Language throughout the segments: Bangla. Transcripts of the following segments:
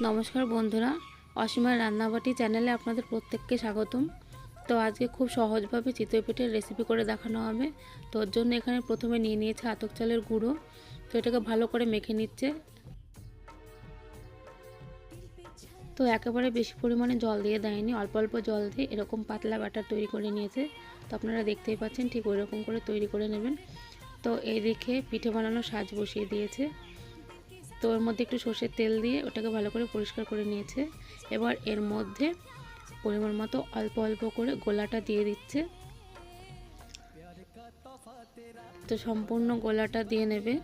নমস্কার বন্ধুরা, অসীমার রান্নাবাটি চ্যানেলে আপনাদের প্রত্যেককে স্বাগতম। তো আজকে খুব সহজভাবে চিতই পিঠের রেসিপি করে দেখানো হবে। তো ওর জন্য এখানে প্রথমে নিয়ে নিয়েছে আতক চালের গুঁড়ো। তো এটাকে ভালো করে মেখে নিচ্ছে। তো একেবারে বেশি পরিমাণে জল দিয়ে দেয়নি, অল্প অল্প জল দিয়ে এরকম পাতলা ব্যাটার তৈরি করে নিয়েছে। তো আপনারা দেখতেই পাচ্ছেন ঠিক ওই রকম করে তৈরি করে নেবেন। তো এই পিঠে বানানোর সাজ বসিয়ে দিয়েছে। তো ওর মধ্যে একটু সর্ষের তেল দিয়ে ওটাকে ভালো করে পরিষ্কার করে নিয়েছে। এবার এর মধ্যে পরিমাণ মতো অল্প অল্প করে গোলাটা দিয়ে দিচ্ছে। তো সম্পূর্ণ গোলাটা দিয়ে নেবে।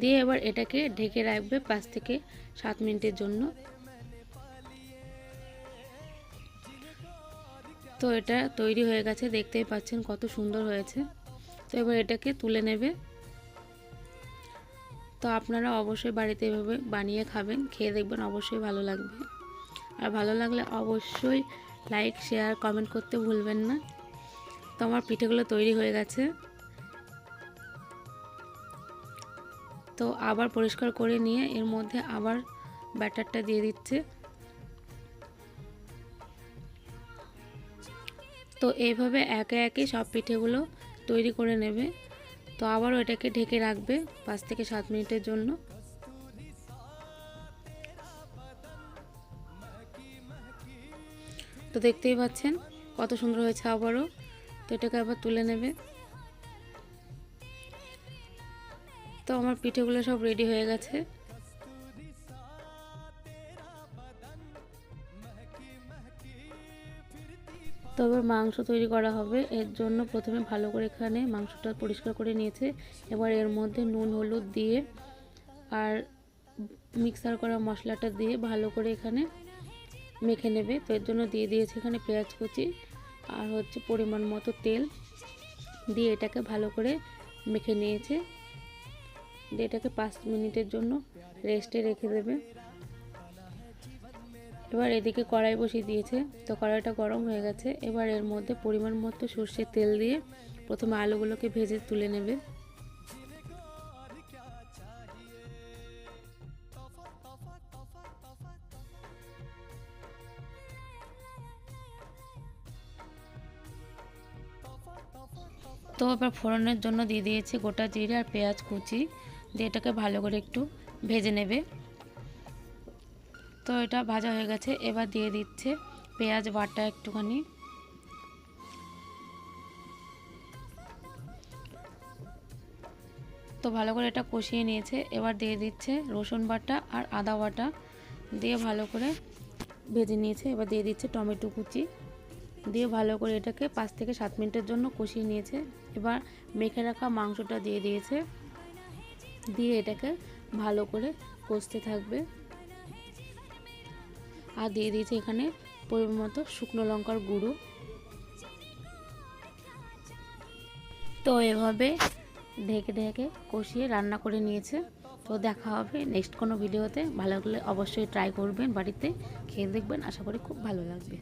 দিয়ে এবার এটাকে ঢেকে রাখবে পাঁচ থেকে সাত মিনিটের জন্য। তো এটা তৈরি হয়ে গেছে, দেখতেই পাচ্ছেন কত সুন্দর হয়েছে। তো এবার এটাকে তুলে নেবে। তো আপনারা অবশ্যই বাড়িতে এভাবে বানিয়ে খাবেন, খেয়ে দেখবেন অবশ্যই ভালো লাগবে। আর ভালো লাগলে অবশ্যই লাইক শেয়ার কমেন্ট করতে ভুলবেন না। তো আমার পিঠেগুলো তৈরি হয়ে গেছে। তো আবার পরিষ্কার করে নিয়ে এর মধ্যে আবার ব্যাটারটা দিয়ে দিচ্ছে। তো এইভাবে একে একে সব পিঠেগুলো তৈরি করে নেবে। তো আবারও এটাকে ঢেকে রাখবে পাঁচ থেকে সাত মিনিটের জন্য। তো দেখতেই পাচ্ছেন কত সুন্দর হয়েছে আবারও। তো এটাকে আবার তুলে নেবে। তো আমার পিঠেগুলো সব রেডি হয়ে গেছে। তবে মাংস তৈরি করা হবে। এর জন্য প্রথমে ভালো করে এখানে মাংসটা পরিষ্কার করে নিয়েছে। এবার এর মধ্যে নুন, হলুদ দিয়ে আর মিক্সার করা মশলাটা দিয়ে ভালো করে এখানে মেখে নেবে। তো এর জন্য দিয়ে দিয়েছে এখানে পেঁয়াজ কুচি আর হচ্ছে পরিমাণ মতো তেল দিয়ে এটাকে ভালো করে মেখে নিয়েছে। দিয়ে এটাকে পাঁচ মিনিটের জন্য রেস্টে রেখে দেবে। এবার এদিকে কড়াই বসিয়ে দিয়েছে। তো কড়াইটা গরম হয়ে গেছে। এবার এর মধ্যে পরিমাণ মতো সর্ষের তেল দিয়ে প্রথমে আলুগুলোকে ভেজে তুলে নেবে। তো এবার ফোড়নের জন্য দিয়ে দিয়েছি গোটা জিরে আর পেঁয়াজ কুচি। দিয়ে এটাকে ভালো করে একটু ভেজে নেবে। তো এটা ভাজা হয়ে গেছে। এবার দিয়ে দিচ্ছে পেঁয়াজ বাটা একটুখানি। তো ভালো করে এটা কষিয়ে নিয়েছে। এবার দিয়ে দিচ্ছে রসুন বাটা আর আদা বাটা দিয়ে ভালো করে ভেজে নিয়েছে। এবার দিয়ে দিচ্ছে টমেটো কুচি দিয়ে ভালো করে এটাকে পাঁচ থেকে সাত মিনিটের জন্য কষিয়ে নিয়েছে। এবার মেখে রাখা মাংসটা দিয়ে দিয়েছে। দিয়ে এটাকে ভালো করে কষতে থাকবে। আর দিয়ে দিয়েছি এখানে পরিমাণ মতো শুকনো লঙ্কার গুঁড়ো। তো এভাবে ঢেকে ঢেকে কষিয়ে রান্না করে নিয়েছে। তো দেখা হবে নেক্সট কোনো ভিডিওতে। ভালো লাগলে অবশ্যই ট্রাই করবেন বাড়িতে, খেয়ে দেখবেন। আশা করি খুব ভালো লাগবে।